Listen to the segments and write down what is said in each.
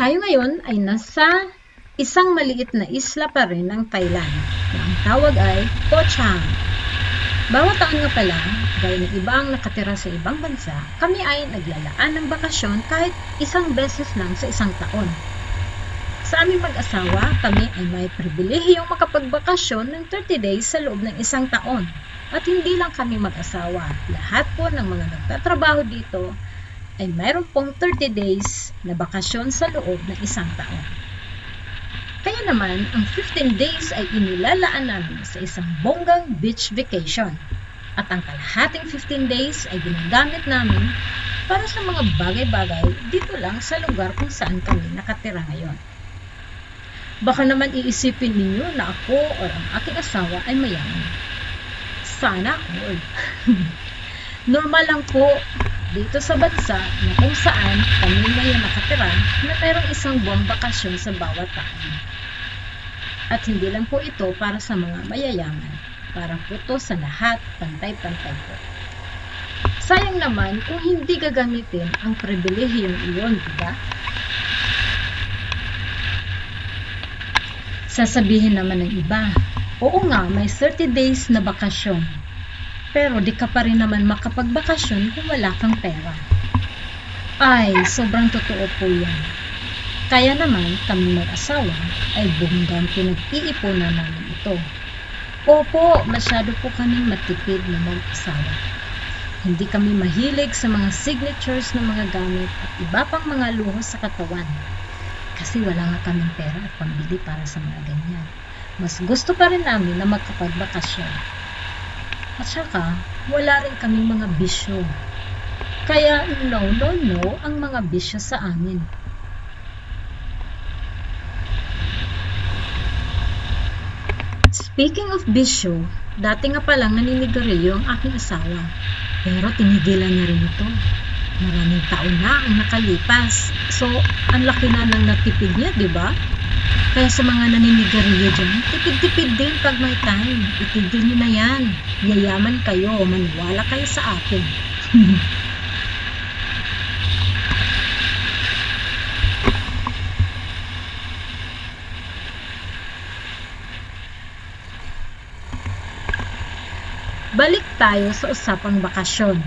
Tayo ngayon ay nasa isang maliit na isla pa rin ng Thailand na ang tawag ay Koh Chang. Bawat taon nga pala, gaya ng ibang nakatira sa ibang bansa, kami ay naglalaan ng bakasyon kahit isang beses lang sa isang taon. Sa aming mag-asawa, kami ay may pribilehiyong makapagbakasyon ng 30 days sa loob ng isang taon. At hindi lang kami mag-asawa, lahat po ng mga nagtatrabaho dito ay mayroon pong 30 days na bakasyon sa loob ng isang taon. Kaya naman, ang 15 days ay inilalaan namin sa isang bonggang beach vacation. At ang kalahating 15 days ay ginagamit namin para sa mga bagay-bagay dito lang sa lugar kung saan kami nakatira ngayon. Baka naman iisipin ninyo na ako o ang aking asawa ay mayaman. Sana all. Normal lang po dito sa bansa na kung saan ngayon nakatira na mayroong isang buwang bakasyon sa bawat taon. At hindi lang po ito para sa mga mayayaman, para po sa lahat, pantay-pantay po. Sayang naman kung hindi gagamitin ang pribilehiyong iyon, di ba? Sasabihin naman ng iba, oo nga, may 30 days na bakasyon. Pero di ka pa rin naman makapagbakasyon kung wala kang pera. Ay, sobrang totoo po yan. Kaya naman kami mag-asawa ay bunggang pinag-iipunan namin ito. Opo, masyado po kaming matipid na mag-asawa. Hindi kami mahilig sa mga signatures ng mga gamit at iba pang mga luho sa katawan. Kasi wala nga kaming pera at pambili para sa mga ganyan. Mas gusto pa rin namin na magkapagbakasyon. At saka, wala rin kaming mga bisyo. Kaya no, no, no ang mga bisyo sa amin. Speaking of bisyo, dati nga palang naninigarilyo ang aking asawa. Pero tinigilan niya rin ito. Maraming taon na ang nakalipas. So, ang laki na ng natipid niya, di ba? Kaya sa mga naninigarilyo dyan, tipid-tipid din pag may time. Itigil niyo na yan. Yayaman kayo, maniwala kayo sa akin. Balik tayo sa usapang bakasyon.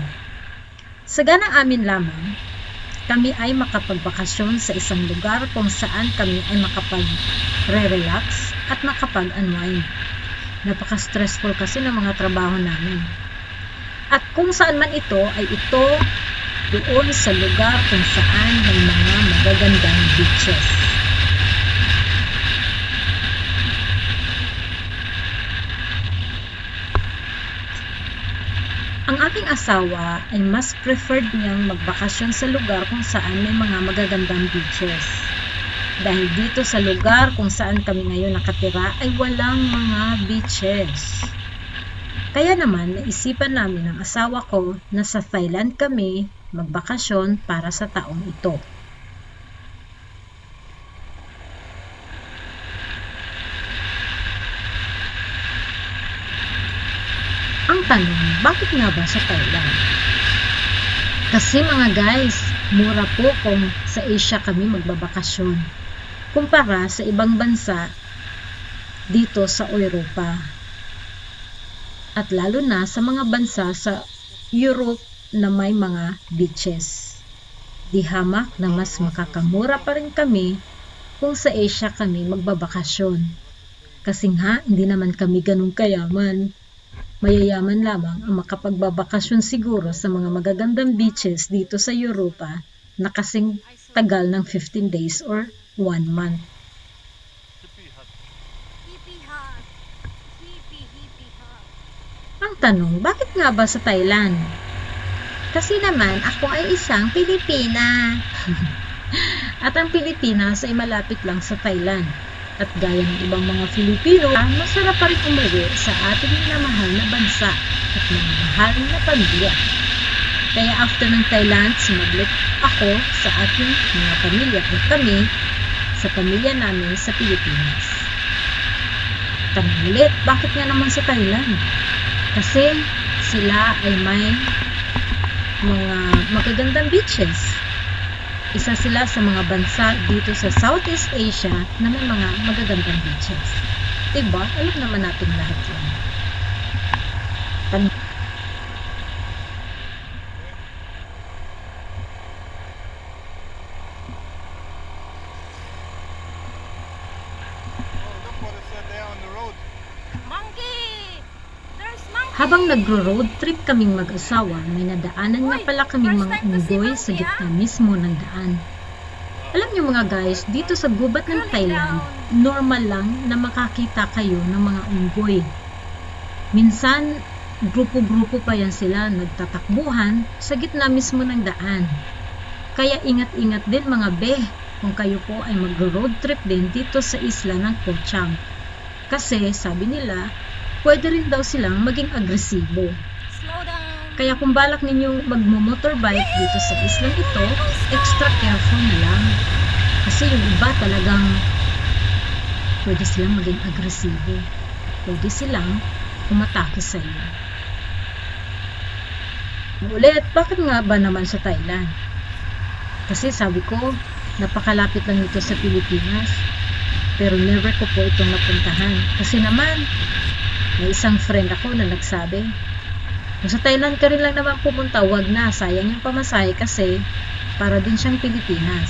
Sa ganang amin lamang, kami ay makapagbakasyon sa isang lugar kung saan kami ay makapag-relax at makapag-unwind. Napaka-stressful kasi ng mga trabaho namin. At kung saan man ito ay ito doon sa lugar kung saan may mga magagandang beaches. Ang aking asawa ay mas preferred niyang magbakasyon sa lugar kung saan may mga magagandang beaches. Dahil dito sa lugar kung saan kami ngayon nakatira ay walang mga beaches. Kaya naman naisipan namin ng asawa ko na sa Thailand kami magbakasyon para sa taong ito. Ang tanong, bakit nga ba sa Thailand? Kasi mga guys, mura po kung sa Asia kami magbabakasyon. Kumpara sa ibang bansa dito sa Europa. At lalo na sa mga bansa sa Europe na may mga beaches. Di hamak na mas makakamura pa rin kami kung sa Asia kami magbabakasyon. Kasi nga, hindi naman kami ganun kayaman. Mayayaman lamang ang makapagbabakasyon siguro sa mga magagandang beaches dito sa Europa na kasing tagal ng 15 days or 1 month. Ang tanong, bakit nga ba sa Thailand? Kasi naman, ako ay isang Pilipina. At ang Pilipinas ay malapit lang sa Thailand. At gaya ng ibang mga Filipino, masarap pa rin umuwi sa ating minamahal na bansa at mga mahal na pamilya. Kaya after ng Thailand, sumablit ako sa ating mga pamilya at kami sa pamilya namin sa Pilipinas. Tanong ulit, bakit nga naman sa Thailand? Kasi sila ay may mga magagandang beaches. Isa sila sa mga bansa dito sa Southeast Asia na may mga magagandang beaches. Diba? Alam naman natin lahat yan. Tan- Habang nagro-road trip kaming mag-asawa, may nadaanan nga pala kaming mga unggoy sa gitna mismo ng daan. Alam niyo mga guys, dito sa gubat ng Thailand, normal lang na makakita kayo ng mga unggoy. Minsan, grupo-grupo pa yan sila nagtatakbuhan sa gitna mismo ng daan. Kaya ingat-ingat din mga be kung kayo po ay mag-road trip din dito sa isla ng Koh Chang. Kasi sabi nila, pwede rin daw silang maging agresibo. Kaya kung balak ninyong magmo-motorbike dito sa islang ito, extra careful na lang. Kasi yung iba talagang pwede silang maging agresibo. Pwede silang umatake sa iyo. Ulit, bakit nga ba naman sa Thailand? Kasi sabi ko, napakalapit lang ito sa Pilipinas. Pero never ko po itong napuntahan. Kasi naman, may isang friend ako na nagsabi, kung sa Thailand ka rin lang naman pumunta, wag na. Sayang yung pamasahe kasi para din siyang Pilipinas.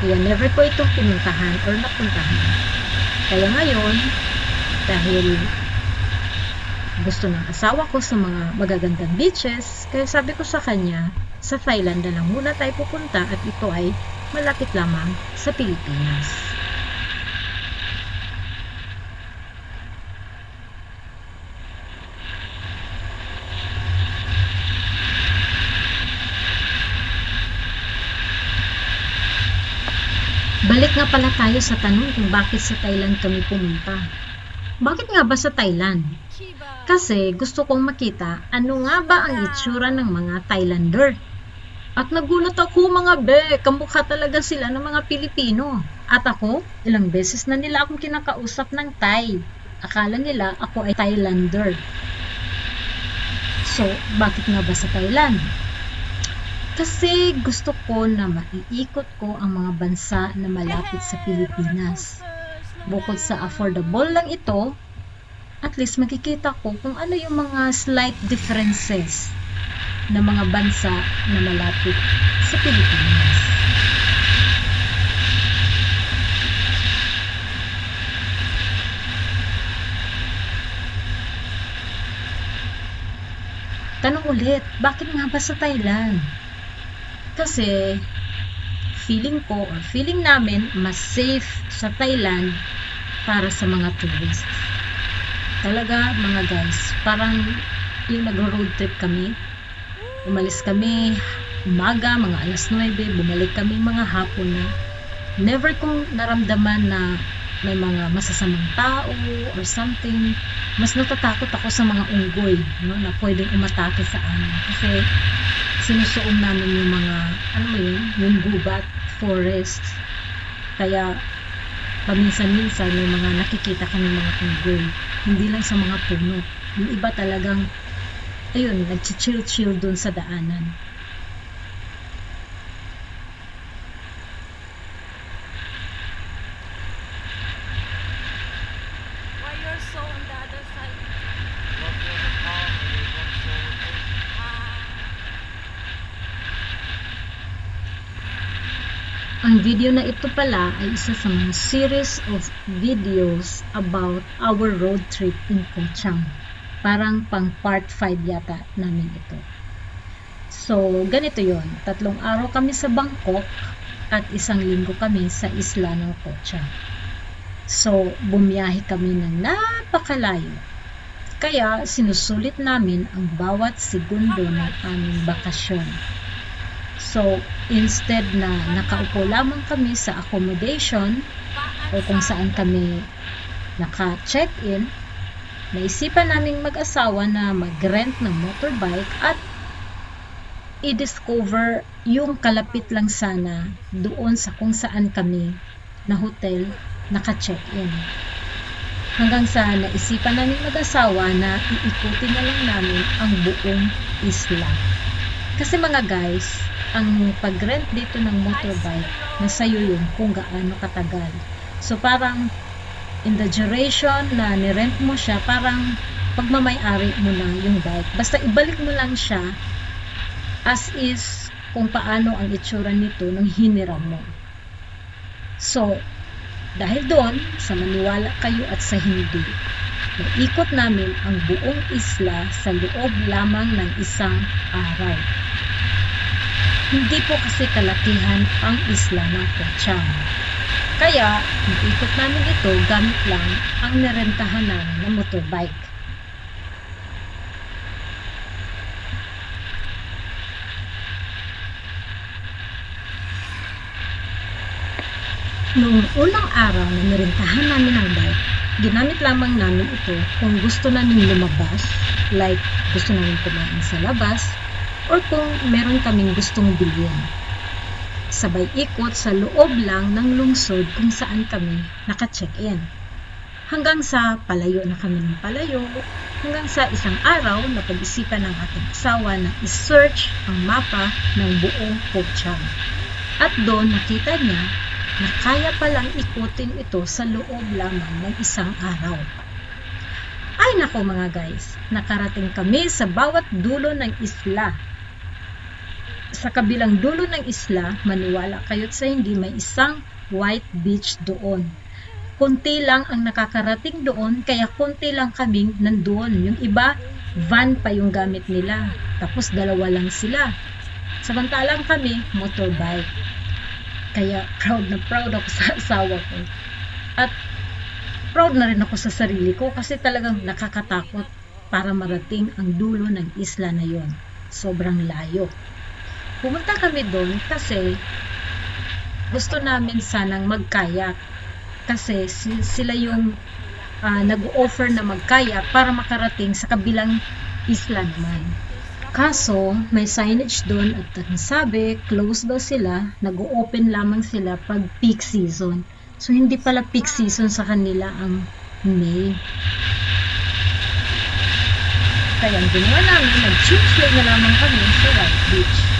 Kaya never ko itong pinuntahan or napuntahan. Kaya ngayon, dahil gusto ng asawa ko sa mga magagandang beaches, kaya sabi ko sa kanya, sa Thailand na lang muna tayo pupunta at ito ay malapit lamang sa Pilipinas. Balik nga pala tayo sa tanong kung bakit sa Thailand kami pumunta. Bakit nga ba sa Thailand? Kasi gusto kong makita ano nga ba ang itsura ng mga Thailander. At nagulat ako mga be, kamukha talaga sila ng mga Pilipino. At ako, ilang beses na nila akong kinakausap ng Thai. Akala nila ako ay Thailander. So, bakit nga ba sa Thailand? Kasi gusto ko na maiikot ko ang mga bansa na malapit sa Pilipinas. Bukod sa affordable lang ito, at least makikita ko kung ano yung mga slight differences ng mga bansa na malapit sa Pilipinas. Tanong ulit, bakit nga ba sa Thailand? Kasi feeling ko or feeling namin mas safe sa Thailand para sa mga tourists. Talaga mga guys, parang yung nagro-road trip kami, umalis kami umaga, mga alas 9, bumalik kami mga hapon na never kong naramdaman na may mga masasamang tao or something. Mas natatakot ako sa mga unggoy no, na pwedeng umatake sa amin. Kasi sinusuong namin yung mga, ano mo yun, yung gubat, forest. Kaya paminsan-minsan may mga nakikita kami mga unggoy. Hindi lang sa mga puno. Yung iba talagang, ayun, nag-chill-chill dun sa daanan. Ang video na ito pala ay isa sa mga series of videos about our road trip in Koh Chang. Parang pang part 5 yata namin ito. So, ganito yon Tatlong araw kami sa Bangkok at isang linggo kami sa isla ng Koh Chang. So, bumiyahe kami ng napakalayo. Kaya, sinusulit namin ang bawat segundo ng aming bakasyon. So, instead na nakaupo lamang kami sa accommodation o kung saan kami naka-check-in, naisipan naming mag-asawa na mag-rent ng motorbike at i-discover yung kalapit lang sana doon sa kung saan kami na hotel naka-check-in. Hanggang sa naisipan namin mag-asawa na iikutin na lang namin ang buong isla. Kasi mga guys, ang pag-rent dito ng motorbike, nasa iyo yun kung gaano katagal. So parang in the duration na nirent mo siya, parang pagmamayari mo na yung bike. Basta ibalik mo lang siya as is kung paano ang itsura nito nung hiniram mo. So, dahil doon, sa maniwala kayo at sa hindi, naikot namin ang buong isla sa loob lamang ng isang araw. Hindi po kasi kalakihan ang isla ng Kochang. Kaya, naikot namin ito gamit lang ang nirentahan namin na motorbike. Noong unang araw na nirentahan namin ang bike, ginamit lamang namin ito kung gusto namin lumabas, like gusto namin kumain sa labas, or kung meron kaming gustong bilhin. Sabay ikot sa loob lang ng lungsod kung saan kami naka-check-in. Hanggang sa palayo na kami ng palayo, hanggang sa isang araw na pag-isipan ng ating asawa na isearch ang mapa ng buong Pochang. At doon nakita niya na kaya palang ikutin ito sa loob lamang ng isang araw. Ay nako mga guys, nakarating kami sa bawat dulo ng isla. Sa kabilang dulo ng isla, maniwala kayo't sa hindi may isang white beach doon. Kunti lang ang nakakarating doon, kaya kunti lang kaming nandoon. Yung iba, van pa yung gamit nila. Tapos dalawa lang sila. Samantalang kami, motorbike. Kaya proud na proud ako sa asawa ko. At proud na rin ako sa sarili ko kasi talagang nakakatakot para marating ang dulo ng isla na yon. Sobrang layo. Pumunta kami doon kasi gusto namin sanang magkayak kasi si- sila yung ah, nag-offer na magkayak para makarating sa kabilang isla naman. Kaso, may signage doon at ang sabi, close daw sila, nag-open lamang sila pag peak season. So, hindi pala peak season sa kanila ang May. Kaya ang ginawa namin, nag-choose na lamang kami sa White Beach.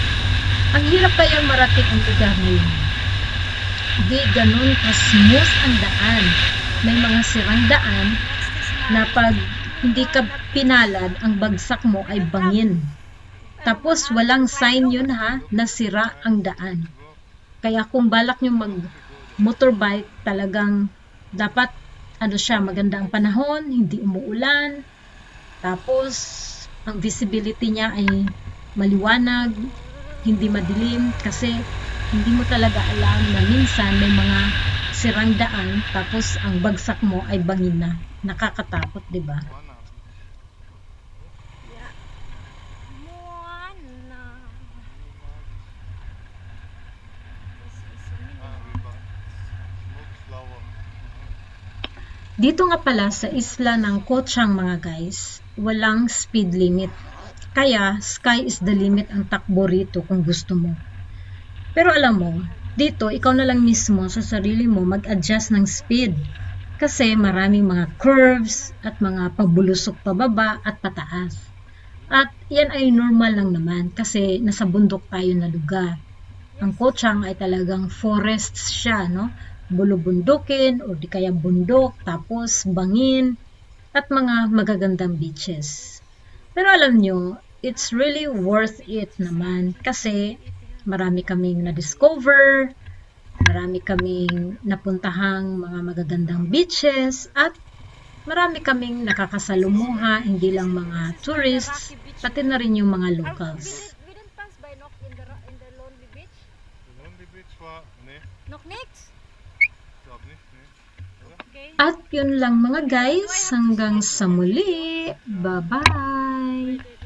Ang hirap kaya marating ang lugar na yun. Di ganun ka-smooth ang daan. May mga sirang daan na pag hindi ka pinalad, ang bagsak mo ay bangin. Tapos walang sign yun ha, na sira ang daan. Kaya kung balak nyo mag motorbike, talagang dapat ano siya, maganda ang panahon, hindi umuulan. Tapos ang visibility niya ay maliwanag, hindi madilim kasi hindi mo talaga alam na minsan may mga sirang daan tapos ang bagsak mo ay bangin na. Nakakatakot, 'di ba? Dito nga pala sa isla ng Kochang mga guys, walang speed limit. Kaya sky is the limit ang takbo rito kung gusto mo. Pero alam mo, dito ikaw na lang mismo sa sarili mo mag-adjust ng speed. Kasi maraming mga curves at mga pabulusok pababa at pataas. At yan ay normal lang naman kasi nasa bundok tayo na lugar. Ang Kochang ay talagang forests siya, no? Bulubundukin o di kaya bundok, tapos bangin, at mga magagandang beaches. Pero alam nyo, it's really worth it naman kasi marami kaming na-discover, marami kaming napuntahang mga magagandang beaches, at marami kaming nakakasalumuha, hindi lang mga tourists, pati na rin yung mga locals. We at yun lang mga guys. Hanggang sa muli. Bye-bye.